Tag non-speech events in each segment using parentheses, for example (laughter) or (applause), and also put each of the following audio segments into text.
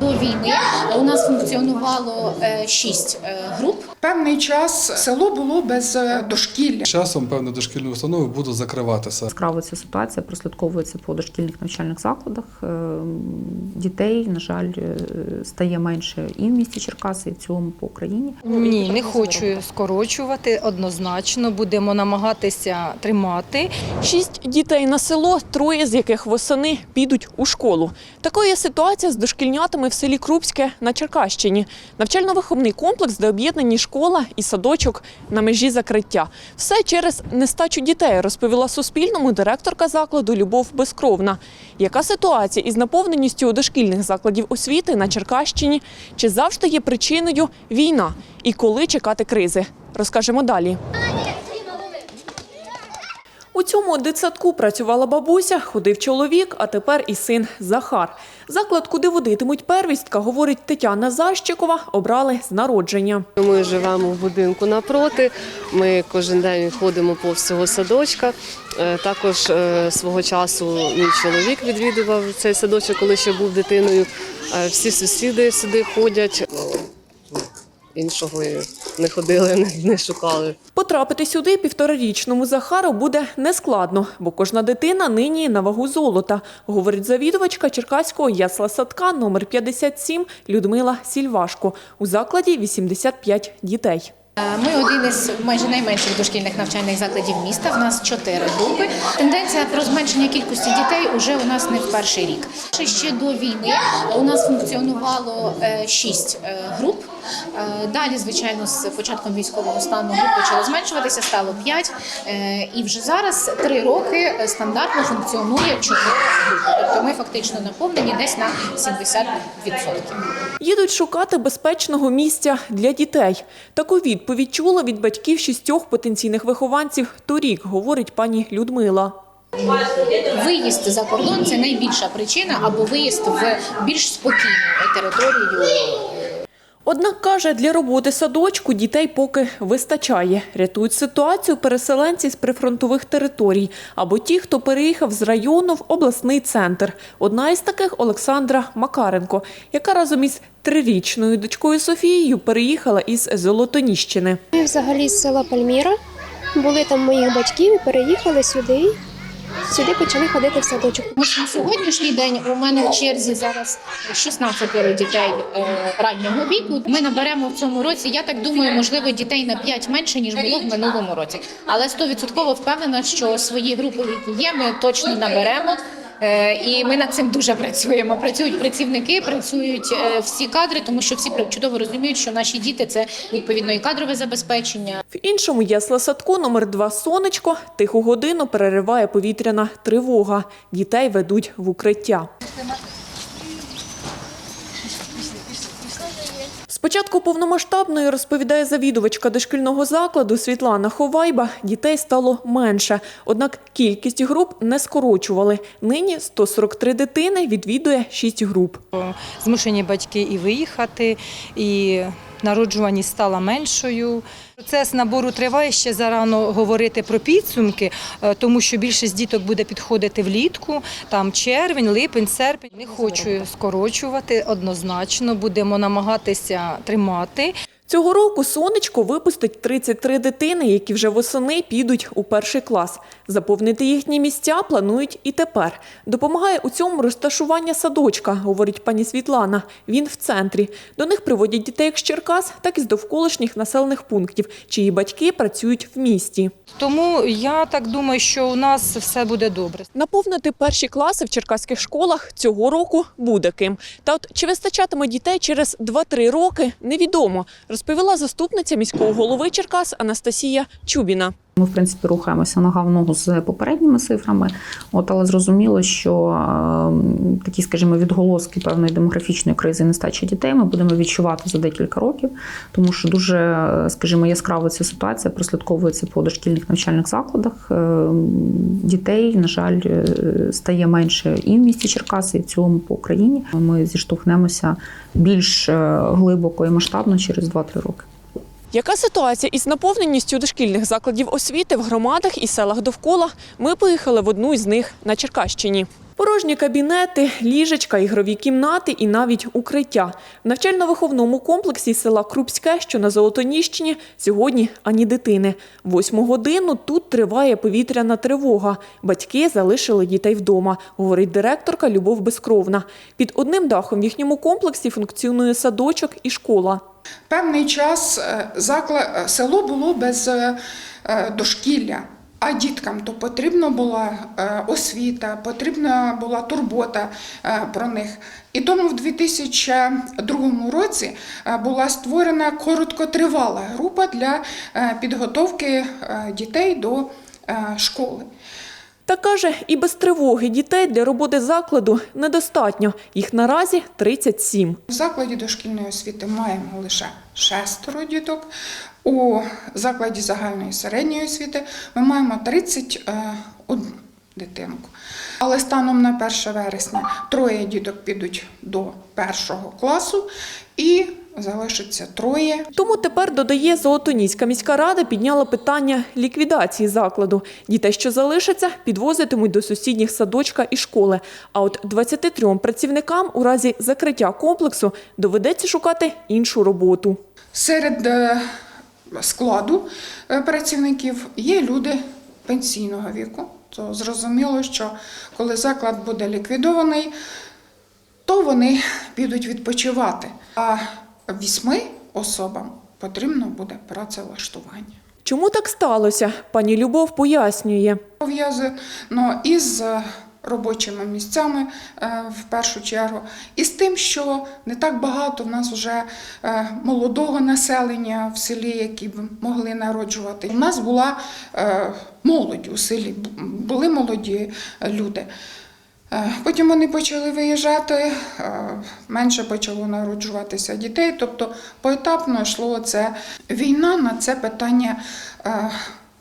До війни у нас функціонувало е, шість е, груп. Певний час село було без е, дошкілля. Часом певно дошкільні установи будуть закриватися. Яскраво ця ситуація прослідковується по дошкільних навчальних закладах. Дітей, на жаль, стає менше і в місті Черкаси, і в цілому по Україні. Ні, не хочу скорочувати. Однозначно будемо намагатися тримати. Шість дітей на село, троє з яких восени підуть у школу. Такою є ситуація з дошкільнятами в селі Крупське на Черкащині. Навчально-виховний комплекс, де об'єднані школа і садочок на межі закриття. Все через нестачу дітей, розповіла Суспільному директорка закладу Любов Безкровна. Яка ситуація із наповненістю дошкільних закладів освіти на Черкащині? Чи завжди є причиною війна? І коли чекати кризи? Розкажемо далі. У цьому дитсадку працювала бабуся, ходив чоловік, а тепер і син Захар. Заклад, куди водитимуть первістка, говорить Тетяна Защикова, обрали з народження. Ми живемо в будинку напроти. Ми кожен день ходимо по всього садочка. Е, Також е, свого часу мій чоловік відвідував цей садочок, коли ще був дитиною. Е, Всі сусіди сюди ходять. Іншого не ходили, (laughs) не- шукали. Потрапити сюди півторарічному Захару буде нескладно, бо кожна дитина нині на вагу золота, говорить завідувачка Черкаського ясла садка номер 57 Людмила Сільвашко. У закладі 85 дітей. Е, Ми один із майже найменших дошкільних навчальних закладів міста. В нас чотири групи. Тенденція про зменшення кількості дітей уже у нас не в перший рік. Ще ще до війни у нас функціонувало е, шість е, груп. Е, Далі, звичайно, з початком військового стану груп почало зменшуватися, стало п'ять. Е, І вже зараз три роки стандартно функціонує чотири групи. Тобто ми фактично наповнені десь на 70%. Їдуть шукати безпечного місця для дітей. Таку відповідь чула від батьків шістьох потенційних вихованців торік, говорить пані Людмила. Виїзд за кордон це найбільша причина, або виїзд в більш спокійну територію. Однак каже, для роботи садочку дітей поки вистачає. Рятують ситуацію переселенці з прифронтових територій або ті, хто переїхав з району в обласний центр. Одна із таких Олександра Макаренко, яка разом із трирічною дочкою Софією переїхала із Золотоніщини. Ми взагалі з села Пальміра. Були там моїх батьків переїхали сюди. Сюди почали ходити в садочок. На сьогоднішній день у мене в черзі зараз 16 дітей е, раннього віку. Ми наберемо в цьому році. Я так думаю, можливо, дітей на 5 менше ніж було в минулому році. Але 100% впевнена, що свої групи, які є, ми точно наберемо. Е, І ми над цим дуже працюємо. Працюють працівники, працюють е, всі кадри, тому що всі чудово розуміють, що наші діти це відповідно і кадрове забезпечення, В іншому ясла садку номер два сонечко тиху годину перериває повітряна тривога. Дітей ведуть в укриття. З початку повномасштабної, розповідає завідувачка дошкільного закладу Світлана Ховайба, дітей стало менше. Однак кількість груп не скорочували. Нині 143 дитини відвідує 6 груп. Змушені батьки і виїхати, і народжуваність стала меншою. Процес набору триває ще зарано говорити про підсумки, е, тому що більшість діток буде підходити влітку, там червень, липень, серпень. Не хочу скорочувати однозначно, будемо намагатися тримати. Цього року сонечко випустить 33 дитини, які вже восени підуть у перший клас. Заповнити їхні місця планують і тепер. Допомагає у цьому розташування садочка, говорить пані Світлана. Він в центрі. До них приводять дітей як з Черкас, так і з довколишніх населених пунктів, чиї батьки працюють в місті. Тому я так думаю, що у нас все буде добре. Наповнити перші класи в черкаських школах цього року буде ким. Та от чи вистачатиме дітей через 2-3 роки, невідомо, розповіла заступниця міського голови Черкас Анастасія Чубіна. Ми, в принципі, рухаємося нога в ногу з попередніми цифрами, от, але зрозуміло, що е, такі, скажімо, відголоски певної демографічної кризи нестачі дітей ми будемо відчувати за декілька років, тому що дуже, е, скажімо, яскраво ця ситуація прослідковується по дошкільних навчальних закладах. Е, Дітей, на жаль, е, стає менше і в місті Черкаси, і в цілому по Україні. Ми зіштовхнемося більш е, глибоко і масштабно через 2-3 роки. Яка ситуація із наповненістю дошкільних закладів освіти в громадах і селах довкола? Ми поїхали в одну із них на Черкащині. Порожні кабінети, ліжечка, ігрові кімнати і навіть укриття. В навчально-виховному комплексі села Крупське, що на Золотоніщині, сьогодні ані дитини. Восьму годину тут триває повітряна тривога. Батьки залишили дітей вдома, говорить директорка Любов Безкровна. Під одним дахом в їхньому комплексі функціонує садочок і школа. Певний час е, закла... е, село було без е, дошкілля. А діткам то потрібна була освіта, потрібна була турбота про них. І тому в 2002 році була створена короткотривала група для підготовки дітей до школи. Та каже, і без тривоги дітей для роботи закладу недостатньо. Їх наразі 37. В закладі дошкільної освіти маємо лише шестеро діток. У закладі загальної середньої освіти ми маємо 31 дитинку. Але станом на 1 вересня троє діток підуть до першого класу і залишиться троє Тому тепер додає Золотоніська міська рада підняла питання ліквідації закладу. Дітей, що залишаться, підвозитимуть до сусідніх садочка і школи. А от 23 працівникам у разі закриття комплексу доведеться шукати іншу роботу. Серед е, складу е, працівників є люди пенсійного віку. То зрозуміло, що коли заклад буде ліквідований, то вони підуть відпочивати. А вісьми особам потрібно буде працевлаштування. Чому так сталося? Пані Любов пояснює. Пов'язано із е, робочими місцями е, в першу чергу, і з тим, що не так багато в нас вже е, молодого населення в селі, які б могли народжувати. У нас була молодь у селі, були молоді люди. Е, Потім вони почали виїжджати, е, менше почало народжуватися дітей. Тобто поетапно йшло це. Війна на це питання е,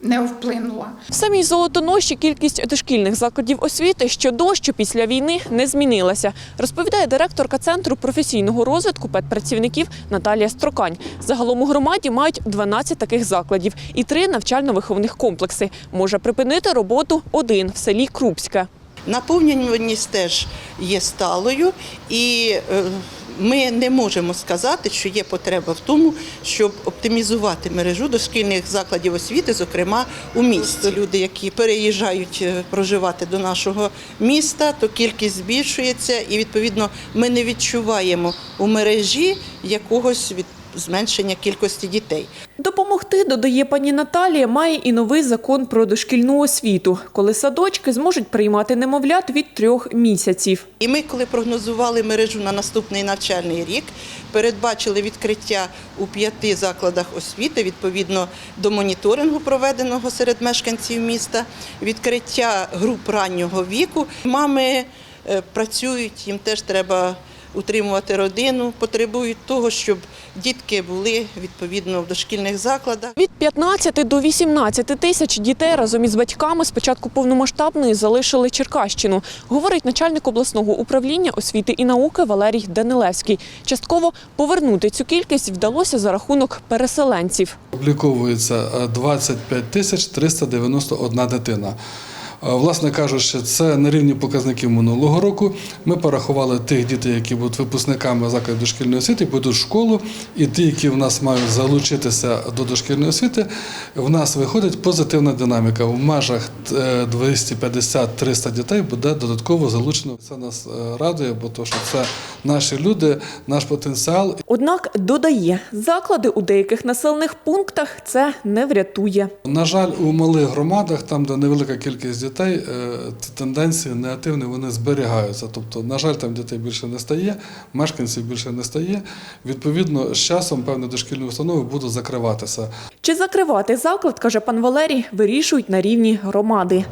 не вплинула. В самій Золотоноші кількість дошкільних закладів освіти щодо, що після війни не змінилася, розповідає директорка Центру професійного розвитку педпрацівників Наталія Строкань. Загалом у громаді мають 12 таких закладів і три навчально-виховних комплекси. Може припинити роботу один в селі Крупське. Наповнюваність теж є сталою, і е, ми не можемо сказати, що є потреба в тому, щоб оптимізувати мережу дошкільних закладів освіти, зокрема у місті. Люди, які переїжджають е, проживати до нашого міста, то кількість збільшується, і відповідно ми не відчуваємо у мережі якогось від зменшення кількості дітей. Допомогти, додає пані Наталія, має і новий закон про дошкільну освіту, коли садочки зможуть приймати немовлят від трьох місяців. І ми, коли прогнозували мережу на наступний навчальний рік, передбачили відкриття у п'яти закладах освіти відповідно до моніторингу, проведеного серед мешканців міста, відкриття груп раннього віку. Мами е, працюють, їм теж треба утримувати родину, потребують того, щоб дітки були відповідно в дошкільних закладах. Від 15 до 18 тисяч дітей разом із батьками з початку повномасштабної залишили Черкащину, говорить начальник обласного управління освіти і науки Валерій Данилевський. Частково повернути цю кількість вдалося за рахунок переселенців. Обліковується е, 25 тисяч 391 дитина. Е, Власне кажучи, це на рівні показників минулого року. Ми порахували тих дітей, які будуть випускниками закладів дошкільної освіти, підуть в школу, і ті, які в нас мають залучитися до дошкільної освіти, в нас виходить позитивна динаміка. В межах е, 250-300 дітей буде додатково залучено. Це нас е, радує, бо то, що це наші люди, наш потенціал. Однак додає, заклади у деяких населених пунктах це не врятує. На жаль, у малих громадах, там, де невелика кількість дітей, е, ці тенденції негативні вони зберігаються. Тобто, на жаль, там дітей більше не стає, мешканців більше не стає. Відповідно, з часом певні дошкільні установи будуть закриватися. Чи закривати заклад, каже пан Валерій, вирішують на рівні громади.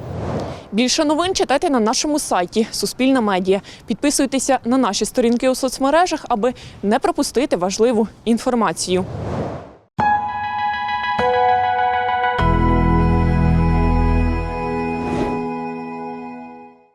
Більше новин читайте на нашому сайті Суспільна медіа. Підписуйтеся на наші сторінки у соцмережах, аби не пропустити важливу інформацію.